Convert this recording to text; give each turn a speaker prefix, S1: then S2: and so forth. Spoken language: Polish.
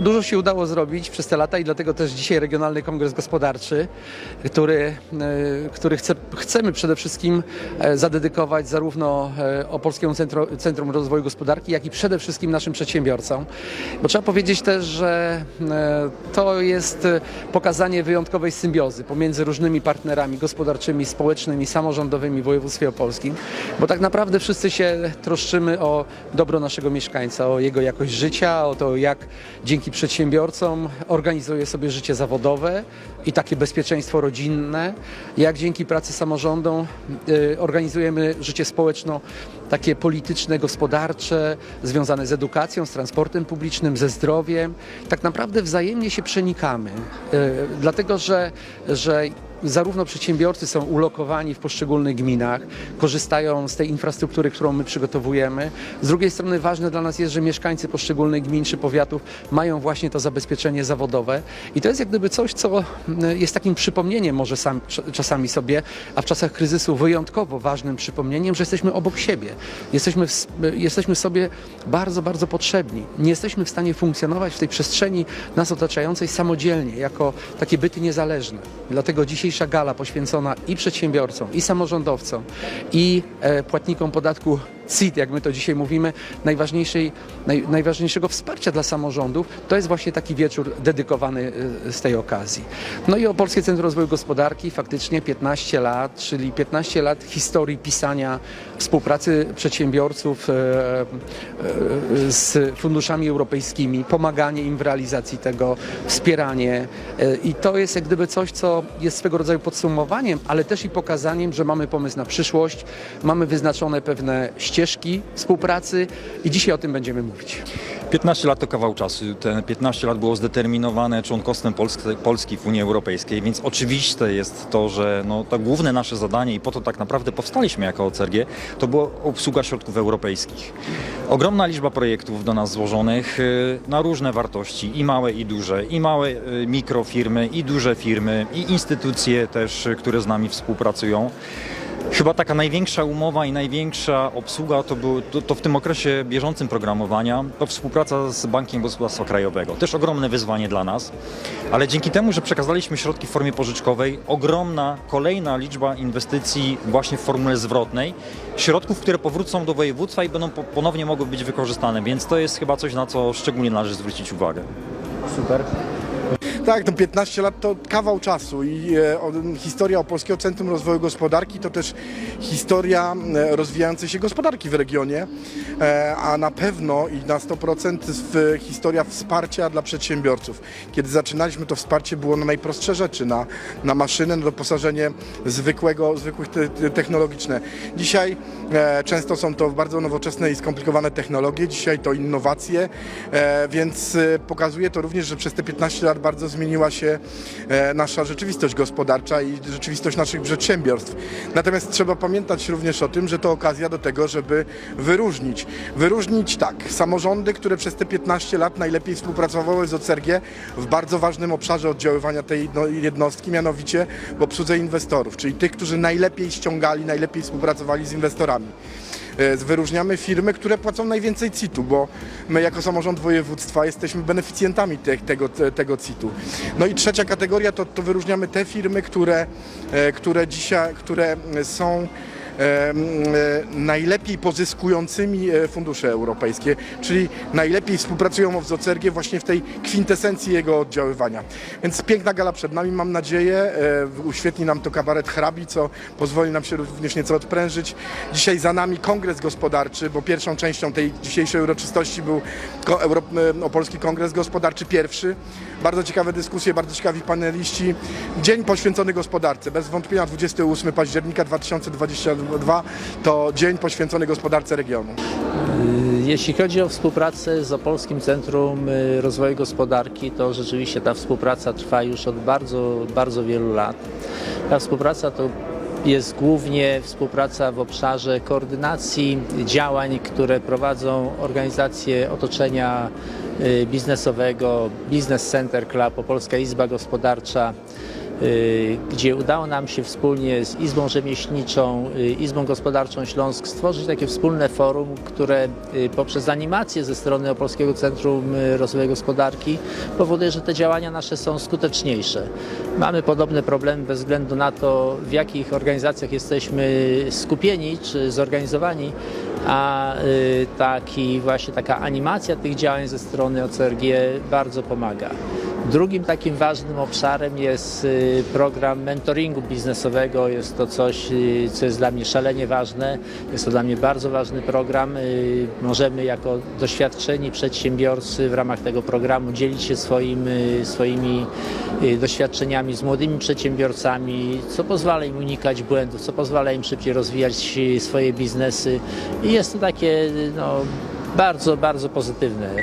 S1: Dużo się udało zrobić przez te lata i dlatego też dzisiaj Regionalny Kongres Gospodarczy, który, e, który chce, chcemy przede wszystkim e, zadedykować zarówno e, Opolskiemu Centrum, Centrum Rozwoju Gospodarki, jak i przede wszystkim naszym przedsiębiorcom. Bo trzeba powiedzieć też, że to jest pokazanie wyjątkowej symbiozy pomiędzy różnymi partnerami gospodarczymi, społecznymi, samorządowymi w województwie opolskim, bo tak naprawdę wszyscy się troszczymy o dobro naszego mieszkańca, o jego jakość życia, o to jak dzięki przedsiębiorcom organizuje sobie życie zawodowe i takie bezpieczeństwo rodzinne, jak dzięki pracy samorządom y, organizujemy życie społeczno, takie polityczne, gospodarcze, związane z edukacją, z transportem publicznym, ze zdrowiem. Tak naprawdę wzajemnie się przenikamy, y, dlatego że, że zarówno przedsiębiorcy są ulokowani w poszczególnych gminach, korzystają z tej infrastruktury, którą my przygotowujemy. Z drugiej strony ważne dla nas jest, że mieszkańcy poszczególnych gmin czy powiatów mają właśnie to zabezpieczenie zawodowe i to jest jak gdyby coś, co mm, jest takim przypomnieniem może sam, czasami sobie, a w czasach kryzysu wyjątkowo ważnym przypomnieniem, że jesteśmy obok siebie. Jesteśmy, w, jesteśmy sobie bardzo, bardzo potrzebni. Nie jesteśmy w stanie funkcjonować w tej przestrzeni nas otaczającej samodzielnie, jako takie byty niezależne. Dlatego dzisiejsza gala poświęcona i przedsiębiorcom, i samorządowcom, i e, płatnikom podatku CIT, jak my to dzisiaj mówimy, najważniejszej, naj, najważniejszego wsparcia dla samorządów, to jest właśnie taki wieczór dedykowany e, z tej okazji. No i Opolskie Centrum Rozwoju Gospodarki, faktycznie 15 lat, czyli 15 lat historii pisania współpracy przedsiębiorców e, z funduszami europejskimi, pomaganie im w realizacji tego, wspieranie i to jest jak gdyby coś, co jest swego rodzaju podsumowaniem, ale też i pokazaniem, że mamy pomysł na przyszłość, mamy wyznaczone pewne ścieżki współpracy i dzisiaj o tym będziemy mówić.
S2: 15 lat to kawał czasu. Te 15 lat było zdeterminowane członkostwem Polski, w Unii Europejskiej, więc oczywiste jest to, że no, to główne nasze zadanie i po to tak naprawdę powstaliśmy jako OCRG, to była obsługa środków europejskich. Ogromna liczba projektów do nas złożonych y, na różne wartości, i małe, i duże, i małe y, mikrofirmy, i duże firmy, i instytucje też, y, które z nami współpracują. Chyba taka największa umowa i największa obsługa to, był, to, to w tym okresie bieżącym programowania to współpraca z Bankiem Gospodarstwa Krajowego. Też ogromne wyzwanie dla nas, ale dzięki temu, że przekazaliśmy środki w formie pożyczkowej, ogromna kolejna liczba inwestycji właśnie w formule zwrotnej, środków, które powrócą do województwa i będą po- ponownie mogły być wykorzystane, więc to jest chyba coś, na co szczególnie należy zwrócić uwagę.
S1: Super.
S3: Tak, to 15 lat to kawał czasu i e, o, historia Opolskiego Centrum Rozwoju Gospodarki to też historia e, rozwijającej się gospodarki w regionie, e, a na pewno i na 100% w, historia wsparcia dla przedsiębiorców. Kiedy zaczynaliśmy to wsparcie było na najprostsze rzeczy, na, na maszyny, na doposażenie zwykłego, zwykłych te, te, technologiczne. Dzisiaj e, często są to bardzo nowoczesne i skomplikowane technologie, dzisiaj to innowacje, e, więc e, pokazuje to również, że przez te 15 lat bardzo zmieniła się e, nasza rzeczywistość gospodarcza i rzeczywistość naszych przedsiębiorstw. Natomiast trzeba pamiętać również o tym, że to okazja do tego, żeby wyróżnić. Wyróżnić tak, samorządy, które przez te 15 lat najlepiej współpracowały z OCRG w bardzo ważnym obszarze oddziaływania tej jedno- jednostki, mianowicie w obsłudze inwestorów, czyli tych, którzy najlepiej ściągali, najlepiej współpracowali z inwestorami. E, Wyróżniamy firmy, które płacą najwięcej CIT-u, bo my jako samorząd województwa jesteśmy beneficjentami te, tego, te, tego CIT-u. No i trzecia kategoria to, to wyróżniamy te firmy, które, e, które dzisiaj, które są najlepiej pozyskującymi e, fundusze europejskie, czyli najlepiej współpracują z OCRG właśnie w tej kwintesencji jego oddziaływania. Więc piękna gala przed nami, mam nadzieję. E, Uświetli nam to kabaret hrabi, co pozwoli nam się również nieco odprężyć. Dzisiaj za nami kongres gospodarczy, bo pierwszą częścią tej dzisiejszej uroczystości był e, Opolski Kongres Gospodarczy pierwszy. Bardzo ciekawe dyskusje, bardzo ciekawi paneliści. Dzień poświęcony gospodarce. Bez wątpienia 28 października 2022 to dzień poświęcony gospodarce regionu.
S4: Jeśli chodzi o współpracę z Opolskim Centrum y, Rozwoju Gospodarki, to rzeczywiście ta współpraca trwa już od bardzo, bardzo wielu lat. Ta współpraca to jest głównie współpraca w obszarze koordynacji działań, które prowadzą organizacje otoczenia y, biznesowego, Business Center Club, Opolska Izba Gospodarcza, y, gdzie udało nam się wspólnie z Izbą Rzemieślniczą, y, Izbą Gospodarczą Śląsk stworzyć takie wspólne forum, które y, poprzez animację ze strony Opolskiego Centrum y, Rozwoju Gospodarki powoduje, że te działania nasze są skuteczniejsze. Mamy podobne problemy bez względu na to, w jakich organizacjach jesteśmy skupieni czy zorganizowani, a y, taki właśnie taka animacja tych działań ze strony OCRG bardzo pomaga. Drugim takim ważnym obszarem jest y, program mentoringu biznesowego. Jest to coś, y, co jest dla mnie szalenie ważne. Jest to dla mnie bardzo ważny program. Y, Możemy jako doświadczeni przedsiębiorcy w ramach tego programu dzielić się swoim, swoimi doświadczeniami z młodymi przedsiębiorcami, co pozwala im unikać błędów, co pozwala im szybciej rozwijać swoje biznesy. I jest to takie no, bardzo, bardzo pozytywne.